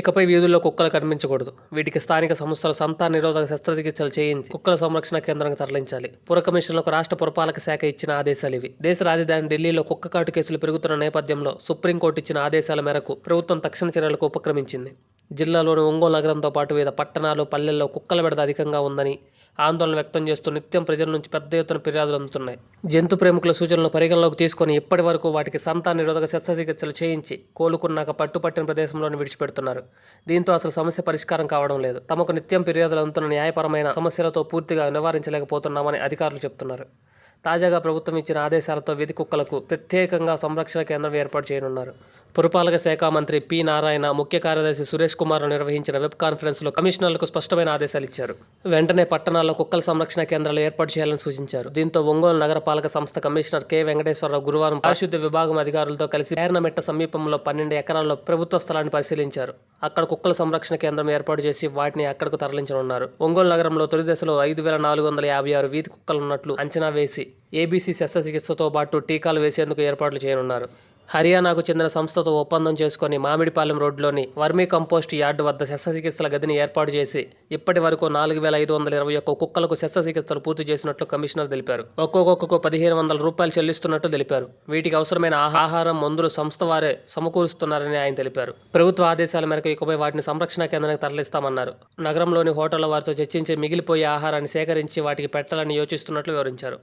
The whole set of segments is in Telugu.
ఇకపై వీధుల్లో కుక్కలు కనిపించకూడదు. వీటికి స్థానిక సంస్థల సంతాన నిరోధక శస్త్రచికిత్సలు చేయించి కుక్కల సంరక్షణ కేంద్రానికి తరలించాలి. పుర కమిషన్లకు రాష్ట్ర పురపాలక శాఖ ఇచ్చిన ఆదేశాలు ఇవి. దేశ రాజధాని ఢిల్లీలో కుక్క కాటు కేసులు పెరుగుతున్న నేపథ్యంలో సుప్రీంకోర్టు ఇచ్చిన ఆదేశాల మేరకు ప్రభుత్వం తక్షణ చర్యలకు ఉపక్రమించింది. జిల్లాలోని ఒంగోలు నగరంతో పాటు వివిధ పట్టణాలు పల్లెల్లో కుక్కల బెడద అధికంగా ఉందని ఆందోళన వ్యక్తం చేస్తూ నిత్యం ప్రజల నుంచి పెద్ద ఎత్తున ఫిర్యాదులు అందుతున్నాయి. జంతు ప్రేమికుల సూచనలు పరిగణలోకి తీసుకొని ఇప్పటి వరకు వాటికి సంతాన నిరోధక శస్త్రచికిత్సలు చేయించి కోలుకున్నాక పట్టుపట్టిన ప్రదేశంలోనే విడిచిపెడుతున్నారు. దీంతో అసలు సమస్య పరిష్కారం కావడం లేదు. తమకు నిత్యం ఫిర్యాదులు అందుతున్న న్యాయపరమైన సమస్యలతో పూర్తిగా నివారించలేకపోతున్నామని అధికారులు చెబుతున్నారు తాజాగా ప్రభుత్వం ఇచ్చిన ఆదేశాలతో వీధి కుక్కలకు ప్రత్యేకంగా సంరక్షణ కేంద్రం ఏర్పాటు చేయనున్నారు. పురపాలక శాఖ మంత్రి పి నారాయణ ముఖ్య కార్యదర్శి సురేష్ కుమార్ నిర్వహించిన వెబ్ కాన్ఫరెన్స్లో కమిషనర్లకు స్పష్టమైన ఆదేశాలు ఇచ్చారు వెంటనే పట్టణాల్లో కుక్కల సంరక్షణ కేంద్రాలు ఏర్పాటు చేయాలని సూచించారు. దీంతో ఒంగోలు నగరపాలక సంస్థ కమిషనర్ కె. వెంకటేశ్వరరావు గురువారం పారిశుద్ధ్య విభాగం అధికారులతో కలిసి పేర్నమెట్ట సమీపంలో పన్నెండు ఎకరాల్లో ప్రభుత్వ స్థలాన్ని పరిశీలించారు. అక్కడ కుక్కల సంరక్షణ కేంద్రం ఏర్పాటు చేసి వాటిని అక్కడకు తరలించనున్నారు. ఒంగోలు నగరంలో తొలి దశలో ఐదు వేల నాలుగు వందల యాభై ఆరు వీధి కుక్కలు ఉన్నట్లు అంచనా వేసి ఏబీసీ శస్త్రచికిత్సతో పాటు టీకాలు వేసేందుకు ఏర్పాట్లు చేయనున్నారు. హర్యానాకు చెందిన సంస్థతో ఒప్పందం చేసుకుని మామిడిపాలెం రోడ్లోని వర్మీ కంపోస్ట్ యార్డు వద్ద శస్త్రచికిత్సల గదిని ఏర్పాటు చేసి ఇప్పటి వరకు నాలుగు వేల ఐదు వందల ఇరవై ఒక్క కుక్కలకు శస్త్రచికిత్సలు పూర్తి చేసినట్లు కమిషనర్ తెలిపారు. ఒక్కో కుక్కకు పదిహేను వందల రూపాయలు చెల్లిస్తున్నట్లు తెలిపారు. వీటికి అవసరమైన ఆహారం మందులు సంస్థ వారే సమకూరుస్తున్నారని ఆయన తెలిపారు. ప్రభుత్వ ఆదేశాల మేరకు ఇకపై వాటిని సంరక్షణ కేంద్రానికి తరలిస్తామన్నారు. నగరంలోని హోటళ్ళ వారితో చర్చించి మిగిలిపోయే ఆహారాన్ని సేకరించి వాటికి పెట్టాలని యోచిస్తున్నట్లు వివరించారు.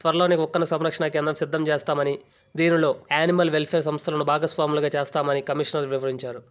త్వరలోనే కుక్కల సంరక్షణ కేంద్రం సిద్ధం చేస్తామని దీనిలో యానిమల్ వెల్ఫేర్ సంస్థలను భాగస్వాములుగా చేస్తామని కమిషనర్ వివరించారు.